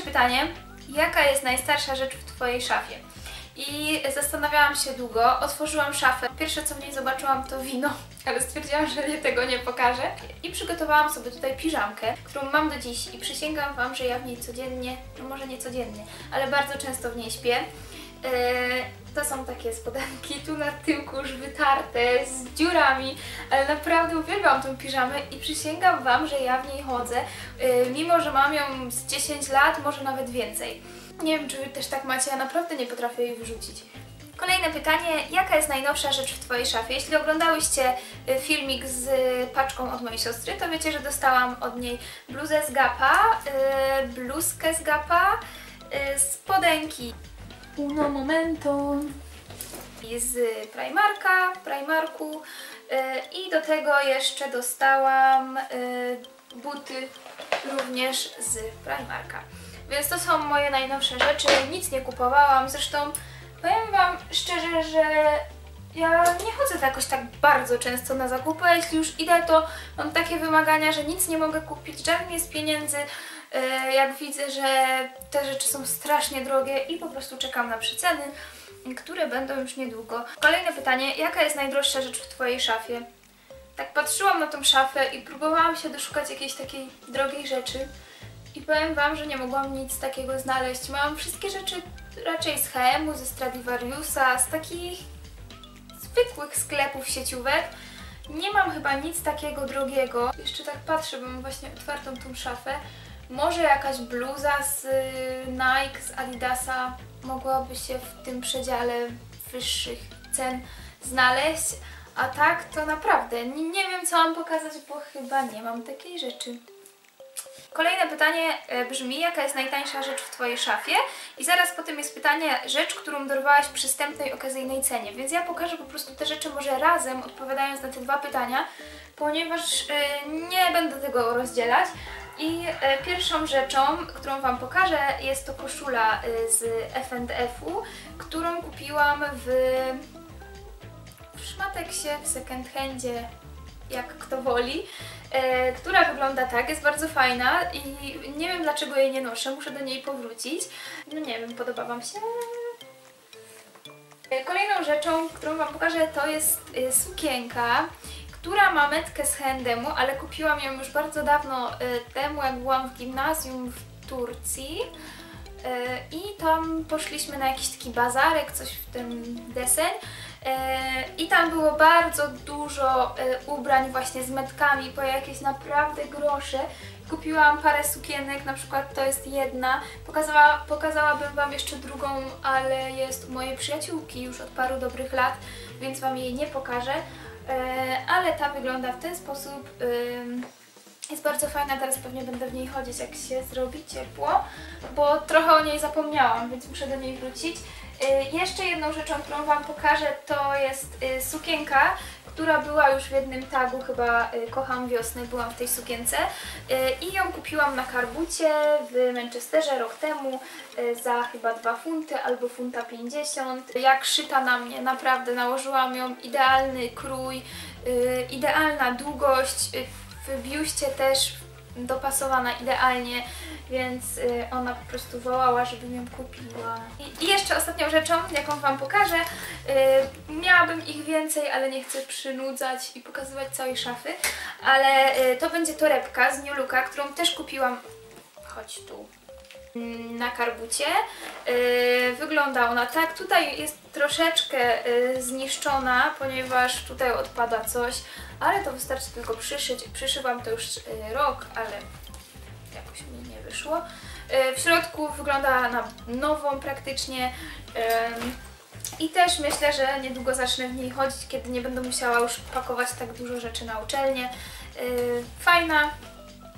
pytanie, jaka jest najstarsza rzecz w Twojej szafie? I zastanawiałam się długo, otworzyłam szafę. Pierwsze co w niej zobaczyłam to wino, ale stwierdziłam, że nie tego nie pokażę. I przygotowałam sobie tutaj piżamkę, którą mam do dziś i przysięgam Wam, że ja w niej codziennie, no może nie codziennie, ale bardzo często w niej śpię. Yy, to są takie spodenki tu na tyłku już wytarte, z dziurami, ale naprawdę uwielbiam tą piżamę i przysięgam Wam, że ja w niej chodzę, yy, mimo że mam ją z 10 lat, może nawet więcej. Nie wiem, czy Wy też tak macie, ja naprawdę nie potrafię jej wyrzucić. Kolejne pytanie, jaka jest najnowsza rzecz w Twojej szafie? Jeśli oglądałyście y, filmik z y, paczką od mojej siostry, to wiecie, że dostałam od niej bluzę z Gapa, y, bluzkę z Gapa, spodenki Uno Momento i z Primarka, Primarku i do tego jeszcze dostałam buty również z Primarka. Więc to są moje najnowsze rzeczy, nic nie kupowałam, zresztą powiem Wam szczerze, że ja nie chodzę jakoś tak bardzo często na zakupy, jeśli już idę, to mam takie wymagania, że nic nie mogę kupić, żadnych jest pieniędzy, jak widzę, że te rzeczy są strasznie drogie i po prostu czekam na przeceny, które będą już niedługo. Kolejne pytanie, jaka jest najdroższa rzecz w Twojej szafie? Tak patrzyłam na tą szafę i próbowałam się doszukać jakiejś takiej drogiej rzeczy, i powiem Wam, że nie mogłam nic takiego znaleźć. Mam wszystkie rzeczy raczej z H&M-u, ze Stradivariusa, z takich zwykłych sklepów sieciówek. Nie mam chyba nic takiego drogiego. Jeszcze tak patrzę, bo mam właśnie otwartą tą szafę. Może jakaś bluza z y, Nike, z Adidasa mogłaby się w tym przedziale wyższych cen znaleźć. A tak to naprawdę nie, nie wiem co mam pokazać, bo chyba nie mam takiej rzeczy. Kolejne pytanie e, brzmi, jaka jest najtańsza rzecz w Twojej szafie? I zaraz po tym jest pytanie, rzecz, którą dorwałaś przy wstępnej okazyjnej cenie. Więc ja pokażę po prostu te rzeczy może razem, odpowiadając na te dwa pytania, ponieważ e, nie będę tego rozdzielać. I e, pierwszą rzeczą, którą Wam pokażę, jest to koszula z F&F-u, którą kupiłam w, w Szmateksie, w second handzie, jak kto woli e, która wygląda tak, jest bardzo fajna i nie wiem dlaczego jej nie noszę, muszę do niej powrócić. No nie wiem, podoba Wam się? E, kolejną rzeczą, którą Wam pokażę, to jest e, sukienka, która ma metkę z H&M-u, ale kupiłam ją już bardzo dawno e, temu, jak byłam w gimnazjum w Turcji. E, I tam poszliśmy na jakiś taki bazarek, coś w tym deseń. E, I tam było bardzo dużo ubrań właśnie z metkami po jakieś naprawdę grosze. Kupiłam parę sukienek, na przykład to jest jedna. Pokazała, pokazałabym Wam jeszcze drugą, ale jest u mojej przyjaciółki już od paru dobrych lat, więc Wam jej nie pokażę. Ale ta wygląda w ten sposób. Jest bardzo fajna, teraz pewnie będę w niej chodzić jak się zrobi ciepło, bo trochę o niej zapomniałam, więc muszę do niej wrócić. Y, jeszcze jedną rzeczą, którą Wam pokażę, to jest y, sukienka, która była już w jednym tagu, chyba y, Kocham Wiosnę, byłam w tej sukience i ją kupiłam na Karbucie w Manchesterze rok temu za chyba 2 funty albo funta 50. Jak szyta na mnie, naprawdę nałożyłam ją idealny krój, idealna długość, w biuście też dopasowana idealnie, więc y, ona po prostu wołała, żebym ją kupiła. I, jeszcze ostatnią rzeczą, jaką Wam pokażę, yy, miałabym ich więcej, ale nie chcę przynudzać i pokazywać całej szafy, ale yy, to będzie torebka z New Looka, którą też kupiłam, chodź tu, mm, na karbucie. Wygląda ona tak. Tutaj jest troszeczkę zniszczona, ponieważ tutaj odpada coś, ale to wystarczy tylko przyszyć. Przyszywam to już yy, rok, ale jakoś mi nie wyszło. Yy, w środku wygląda na nową praktycznie. I też myślę, że niedługo zacznę w niej chodzić, kiedy nie będę musiała już pakować tak dużo rzeczy na uczelnię. Yy, fajna,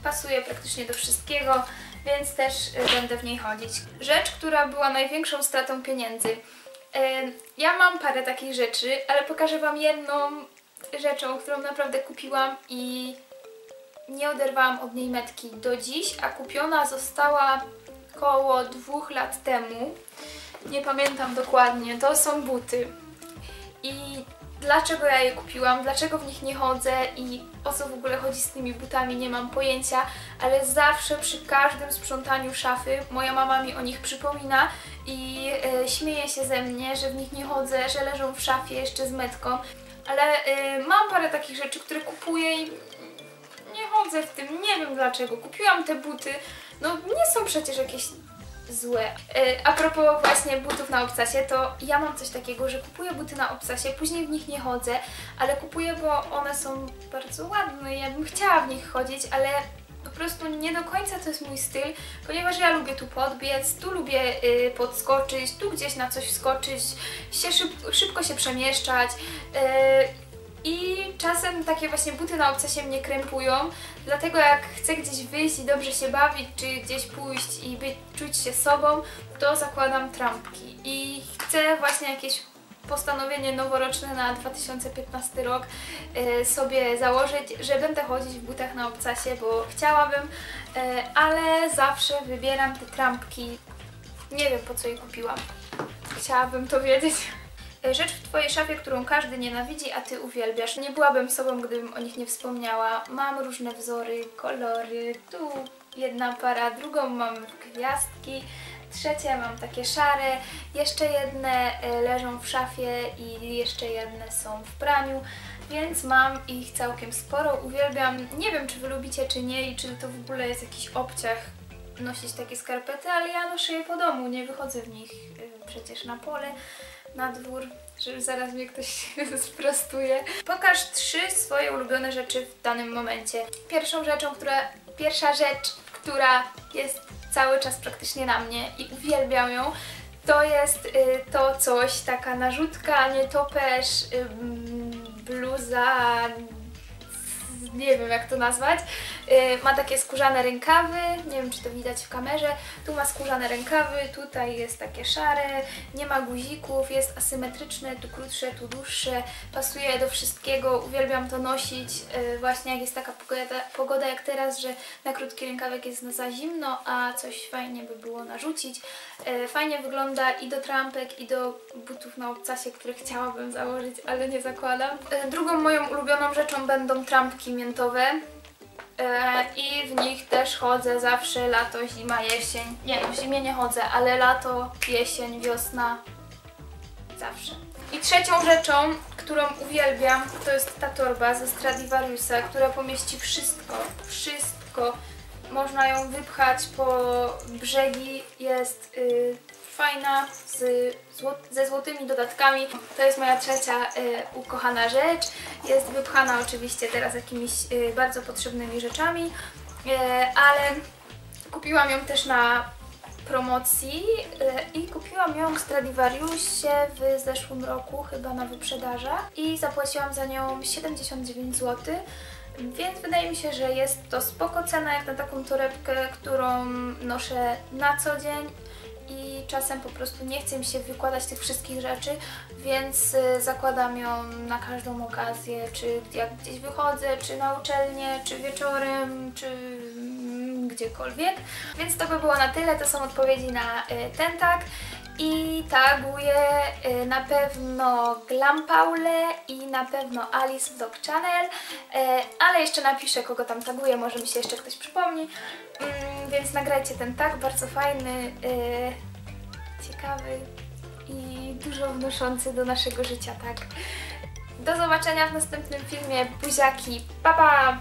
pasuje praktycznie do wszystkiego więc też y, będę w niej chodzić. Rzecz, która była największą stratą pieniędzy. Y, ja mam parę takich rzeczy, ale pokażę Wam jedną rzeczą, którą naprawdę kupiłam i nie oderwałam od niej metki do dziś, a kupiona została około dwóch lat temu. Nie pamiętam dokładnie, to są buty. I dlaczego ja je kupiłam, dlaczego w nich nie chodzę i o co w ogóle chodzi z tymi butami, nie mam pojęcia, ale zawsze przy każdym sprzątaniu szafy moja mama mi o nich przypomina i e, śmieje się ze mnie, że w nich nie chodzę, że leżą w szafie jeszcze z metką, ale e, mam parę takich rzeczy, które kupuję i nie chodzę w tym, nie wiem dlaczego. Kupiłam te buty, no nie są przecież jakieś złe. E, a propos właśnie butów na obcasie, to ja mam coś takiego, że kupuję buty na obcasie, później w nich nie chodzę, ale kupuję, bo one są bardzo ładne i ja bym chciała w nich chodzić, ale po prostu nie do końca to jest mój styl, ponieważ ja lubię tu podbiec, tu lubię y, podskoczyć, tu gdzieś na coś wskoczyć, się szyb, szybko się przemieszczać. Y, i czasem takie właśnie buty na obcasie mnie krępują, dlatego jak chcę gdzieś wyjść i dobrze się bawić, czy gdzieś pójść i być, czuć się sobą, to zakładam trampki. I chcę właśnie jakieś postanowienie noworoczne na 2015 rok y, sobie założyć, że będę chodzić w butach na obcasie, bo chciałabym, y, ale zawsze wybieram te trampki. Nie wiem po co je kupiłam. Chciałabym to wiedzieć. Rzecz w Twojej szafie, którą każdy nienawidzi, a Ty uwielbiasz. Nie byłabym sobą, gdybym o nich nie wspomniała. Mam różne wzory, kolory. Tu jedna para, drugą mam gwiazdki. Trzecie mam takie szare, jeszcze jedne leżą w szafie i jeszcze jedne są w praniu, więc mam ich całkiem sporo. Uwielbiam, nie wiem czy Wy lubicie czy nie i czy to w ogóle jest jakiś obciach nosić takie skarpety, ale ja noszę je po domu, nie wychodzę w nich przecież na pole na dwór, że zaraz mnie ktoś sprostuje. Pokaż trzy swoje ulubione rzeczy w danym momencie. Pierwszą rzeczą, która, pierwsza rzecz, która jest cały czas praktycznie na mnie i uwielbiam ją, to jest y, to coś, taka narzutka, nietoperz, bluza, nie wiem jak to nazwać. Yy, ma takie skórzane rękawy, nie wiem czy to widać w kamerze. Tu ma skórzane rękawy, tutaj jest takie szare, nie ma guzików, jest asymetryczne, tu krótsze, tu dłuższe. Pasuje do wszystkiego, uwielbiam to nosić yy, właśnie jak jest taka pogoda, pogoda jak teraz, że na krótki rękawek jest za zimno, a coś fajnie by było narzucić. Yy, fajnie wygląda i do trampek, i do butów na obcasie, które chciałabym założyć, ale nie zakładam. Drugą moją ulubioną rzeczą będą trampki miętowe. E, I w nich też chodzę zawsze lato, zima, jesień. Nie, w zimie nie chodzę, ale lato, jesień, wiosna. Zawsze. I trzecią rzeczą, którą uwielbiam, to jest ta torba ze Stradivariusa, która pomieści wszystko. Wszystko. Można ją wypchać po brzegi. Jest yy, fajna, z, ze złotymi dodatkami. To jest moja trzecia y, ukochana rzecz. Jest wypchana oczywiście teraz jakimiś y, bardzo potrzebnymi rzeczami, y, ale kupiłam ją też na promocji i kupiłam ją w Stradivariusie w zeszłym roku, chyba na wyprzedażach i zapłaciłam za nią 79 zł. Więc wydaje mi się, że jest to spoko cena jak na taką torebkę, którą noszę na co dzień i czasem po prostu nie chcę mi się wykładać tych wszystkich rzeczy, więc y, zakładam ją na każdą okazję, czy jak gdzieś wychodzę, czy na uczelnię, czy wieczorem, czy mm, gdziekolwiek. Więc to by było na tyle, to są odpowiedzi na y, ten tag. I taguję y, na pewno Glam Paulę i na pewno Alice Vlog Channel, ale jeszcze napiszę kogo tam taguję, może mi się jeszcze ktoś przypomni. Więc nagrajcie ten tag, bardzo fajny, ciekawy i dużo wnoszący do naszego życia, tak? Do zobaczenia w następnym filmie. Buziaki, pa pa!